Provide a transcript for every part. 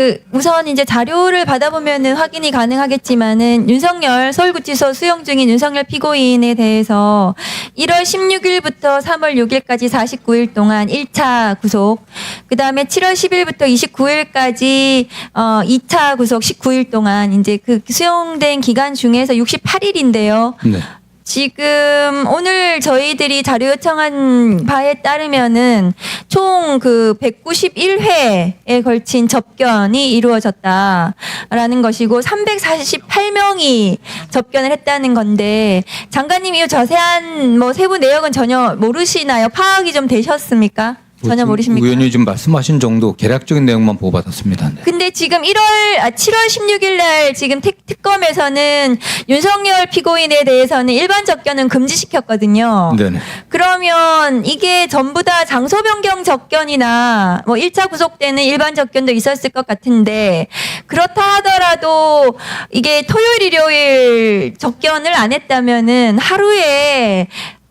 그 우선 이제 자료를 받아보면은 확인이 가능하겠지만은 윤석열 서울구치소 수용 중인 윤석열 피고인에 대해서 1월 16일부터 3월 6일까지 49일 동안 1차 구속, 그 다음에 7월 10일부터 29일까지 어 2차 구속 19일 동안 이제 그 수용된 기간 중에서 68일인데요. 네. 지금 오늘 저희들이 자료 요청한 바에 따르면은 총 그 191회에 걸친 접견이 이루어졌다라는 것이고 348명이 접견을 했다는 건데 장관님 이 자세한 뭐 세부 내역은 전혀 모르시나요? 파악이 좀 되셨습니까? 전혀 지금 모르십니까? 의원님 지금 말씀하신 정도 개략적인 내용만 보고받았습니다. 네. 근데 지금 1월 아 7월 16일 날 지금 특, 특검에서는 윤석열 피고인에 대해서는 일반 접견은 금지시켰거든요. 네네. 그러면 이게 전부 다 장소 변경 접견이나 뭐 1차 구속 때는 일반 접견도 있었을 것 같은데 그렇다 하더라도 이게 토요일 일요일 접견을 안 했다면은 하루에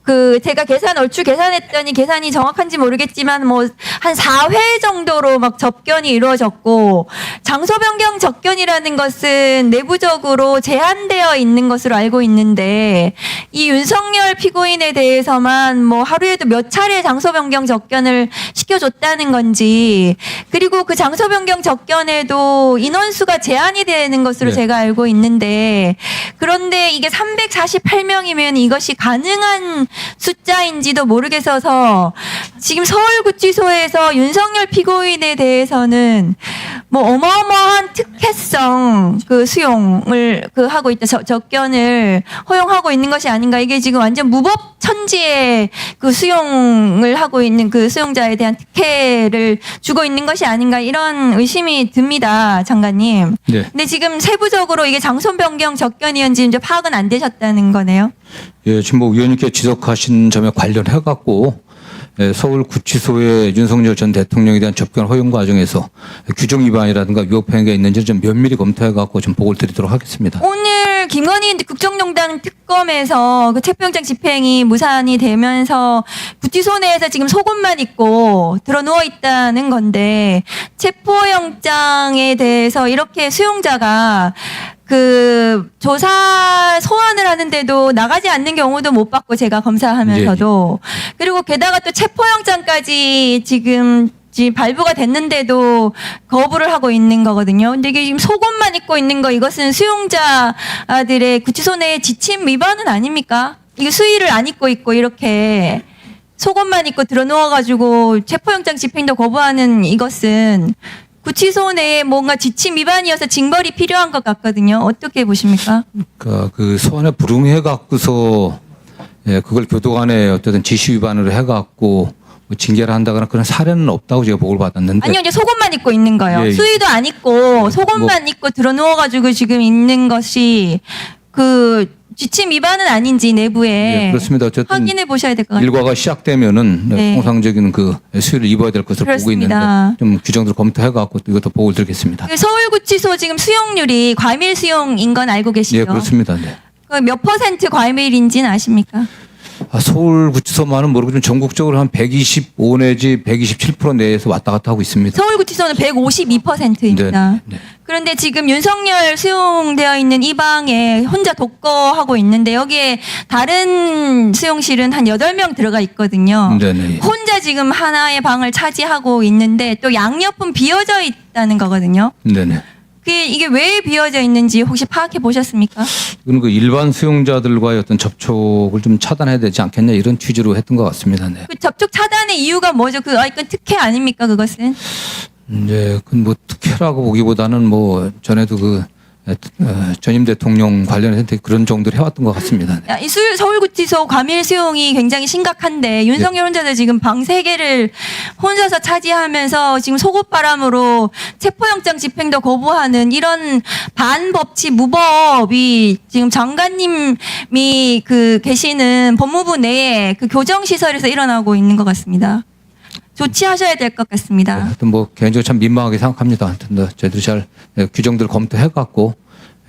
그 제가 계산 얼추 계산했더니 계산이 정확한지 모르겠지만 뭐 한 4회 정도로 막 접견이 이루어졌고 장소 변경 접견이라는 것은 내부적으로 제한되어 있는 것으로 알고 있는데 이 윤석열 피고인에 대해서만 뭐 하루에도 몇 차례 장소 변경 접견을 시켜줬다는 건지 그리고 그 장소 변경 접견에도 인원수가 제한이 되는 것으로 네. 제가 알고 있는데 그런데 이게 348명이면 이것이 가능한 숫자인지도 모르겠어서 지금 서울구치소에서 윤석열 피고인에 대해서는 뭐 어마어마한 특혜성 그 수용을 그 하고 있다 저- 접견을 허용하고 있는 것이 아닌가 이게 지금 완전 무법 천지의 그 수용을 하고 있는 그 수용자에 대한 특혜를 주고 있는 것이 아닌가 이런 의심이 듭니다 장관님. 네. 근데 지금 세부적으로 이게 장소 변경 접견이었는지 이제 파악은 안 되셨다는 거네요. 예, 지금 뭐 의원님께 지적하신 점에 관련해 갖고 예, 서울 구치소의 윤석열 전 대통령에 대한 접견 허용 과정에서 규정 위반이라든가 위법 행위가 있는지 좀 면밀히 검토해 갖고 좀 보고를 드리도록 하겠습니다. 오늘 김건희 국정농단 특검에서 그 체포영장 집행이 무산이 되면서 구치소 내에서 지금 속옷만 입고 들어 누워 있다는 건데 체포영장에 대해서 이렇게 수용자가 그 조사 소환을 하는데도 나가지 않는 경우도 못 봤고 제가 검사하면서도 그리고 게다가 또 체포영장까지 지금 발부가 됐는데도 거부를 하고 있는 거거든요. 근데 이게 지금 속옷만 입고 있는 거 이것은 수용자들의 구치소 내의 지침 위반은 아닙니까? 이게 수의를 안 입고 있고 이렇게 속옷만 입고 들어 누워가지고 체포영장 집행도 거부하는 이것은 구치소 내에 뭔가 지침 위반이어서 징벌이 필요한 것 같거든요. 어떻게 보십니까? 그러니까 그 소환에 불응해 갖고서 예, 그걸 교도관에 어쨌든 지시 위반으로 해 갖고 뭐 징계를 한다거나 그런 사례는 없다고 제가 보고를 받았는데 아니요, 이제 속옷만 입고 있는 거예요. 예, 예. 수의도 안 입고 속옷만 입고 들어 누워가지고 지금 있는 것이 그 지침 위반은 아닌지 내부에 예, 그렇습니다. 어쨌든 확인해 보셔야 될 것 같아요. 일과가 시작되면은 네. 통상적인 그 수위를 입어야 될 보고 그렇습니다. 있는데 좀 규정들 검토해 갖고 또 이것도 보고를 드리겠습니다. 그 서울구치소 지금 수용률이 과밀 수용인 건 알고 계시죠? 예, 그렇습니다. 네. 그몇 퍼센트 과밀인지는 아십니까? 아, 서울 구치소만은 모르고 좀 전국적으로 한 125 내지 127% 내에서 왔다 갔다 하고 있습니다. 서울구치소는 152%입니다. 네, 네. 그런데 지금 윤석열 수용되어 있는 이 방에 혼자 독거하고 있는데 여기에 다른 수용실은 한 8명 들어가 있거든요. 네 네. 혼자 지금 하나의 방을 차지하고 있는데 또 양옆은 비어져 있다는 거거든요. 네 네. 그게 이게 왜 비어져 있는지 혹시 파악해 보셨습니까? 이건 그 일반 수용자들과의 어떤 접촉을 좀 차단해야 되지 않겠냐 이런 취지로 했던 것 같습니다. 네. 그 접촉 차단의 이유가 뭐죠? 그, 아, 이건 특혜 아닙니까, 그것은? 이제 그뭐 특혜라고 보기보다는 뭐 전에도 그 어, 전임 대통령 관련해서 그런 정도를 해왔던 것 같습니다. 네. 야, 이 수, 서울구치소 과밀 수용이 굉장히 심각한데 윤석열 혼자서 지금 방 세 개를 혼자서 차지하면서 지금 속옷바람으로 체포영장 집행도 거부하는 이런 반법치 무법이 지금 장관님이 그 계시는 법무부 내에 그 교정시설에서 일어나고 있는 것 같습니다. 조치하셔야 될 것 같습니다. 하여튼 뭐 개인적으로 참 민망하게 생각합니다. 하여튼 뭐 저희들이 잘 예, 규정들 검토해 갖고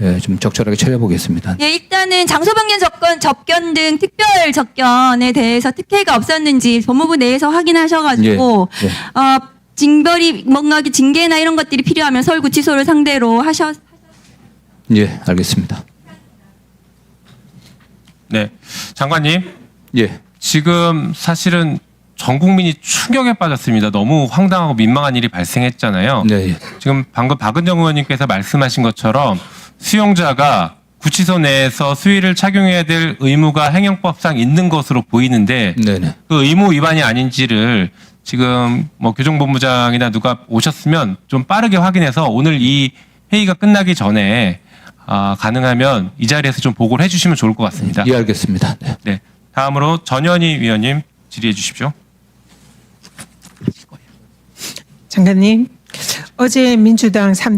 예, 좀 적절하게 처리해 보겠습니다. 예, 일단은 장소 변경 접견, 접견 등 특별 접견에 대해서 특혜가 없었는지 법무부 내에서 확인하셔가지고 예, 예. 어, 징벌이 뭔가 징계나 이런 것들이 필요하면 서울구치소를 상대로 하셨. 예, 알겠습니다. 네. 장관님, 예. 지금 사실은 전 국민이 충격에 빠졌습니다. 너무 황당하고 민망한 일이 발생했잖아요. 네, 예. 지금 방금 박은정 의원님께서 말씀하신 것처럼 수용자가 구치소 내에서 수의를 착용해야 될 의무가 행영법상 있는 것으로 보이는데 네, 네. 그 의무 위반이 아닌지를 지금 뭐 교정본부장이나 누가 오셨으면 좀 빠르게 확인해서 오늘 이 회의가 끝나기 전에 아, 가능하면 이 자리에서 좀 보고를 해주시면 좋을 것 같습니다. 예, 알겠습니다. 네. 네. 다음으로 전현희 위원님 질의해 주십시오. 장관님, 어제 민주당 3